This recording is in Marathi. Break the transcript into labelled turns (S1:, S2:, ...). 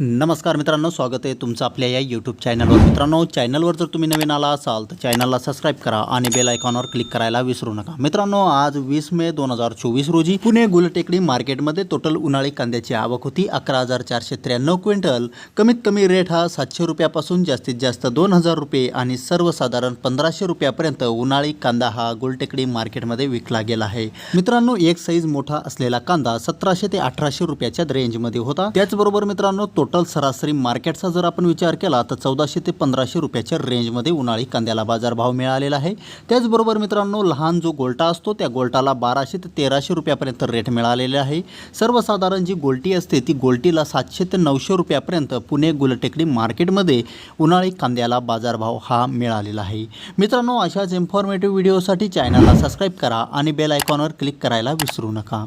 S1: नमस्कार मित्रांनो स्वागत आहे तुमचं आपल्या या यूट्यूब चॅनलवर मित्रांनो चॅनलवर जर तुम्ही नवीन आला असाल तर चॅनलला सबस्क्राईब करा आणि बेल आयकॉनवर क्लिक करायला विसरू नका. मित्रांनो आज वीस मे दोन हजार चोवीस रोजी पुणे गुलटेकडी मार्केटमध्ये टोटल उन्हाळी कांद्याची आवक होती. अकरा हजार चारशे त्र्याण्णव क्विंटल. कमीत कमी रेट हा सातशे रुपयापासून जास्तीत जास्त दोन हजार रुपये आणि सर्वसाधारण पंधराशे रुपयापर्यंत उन्हाळी कांदा हा गुलटेकडी मार्केटमध्ये विकला गेला आहे. मित्रांनो एक साईज मोठा असलेला कांदा सतराशे ते अठराशे रुपयाच्या रेंजमध्ये होता. त्याचबरोबर मित्रांनो टोटल सरासरी मार्केटचा जर आपण विचार केला तर चौदाशे ते पंधराशे रुपयाच्या रेंजमध्ये उन्हाळी कांद्याला बाजारभाव मिळालेला आहे. त्याचबरोबर मित्रांनो लहान जो गोल्टा असतो त्या गोल्टाला बाराशे ते तेराशे रुपयापर्यंत रेट मिळालेले आहे. सर्वसाधारण जी गोल्टी असते ती गोल्टीला सातशे ते नऊशे रुपयापर्यंत पुणे गुलटेकडी मार्केटमध्ये उन्हाळी कांद्याला बाजारभाव हा मिळालेला आहे. मित्रांनो अशाच इन्फॉर्मेटिव्ह व्हिडिओसाठी चॅनलला सबस्क्राईब करा आणि बेल आयकॉनवर क्लिक करायला विसरू नका.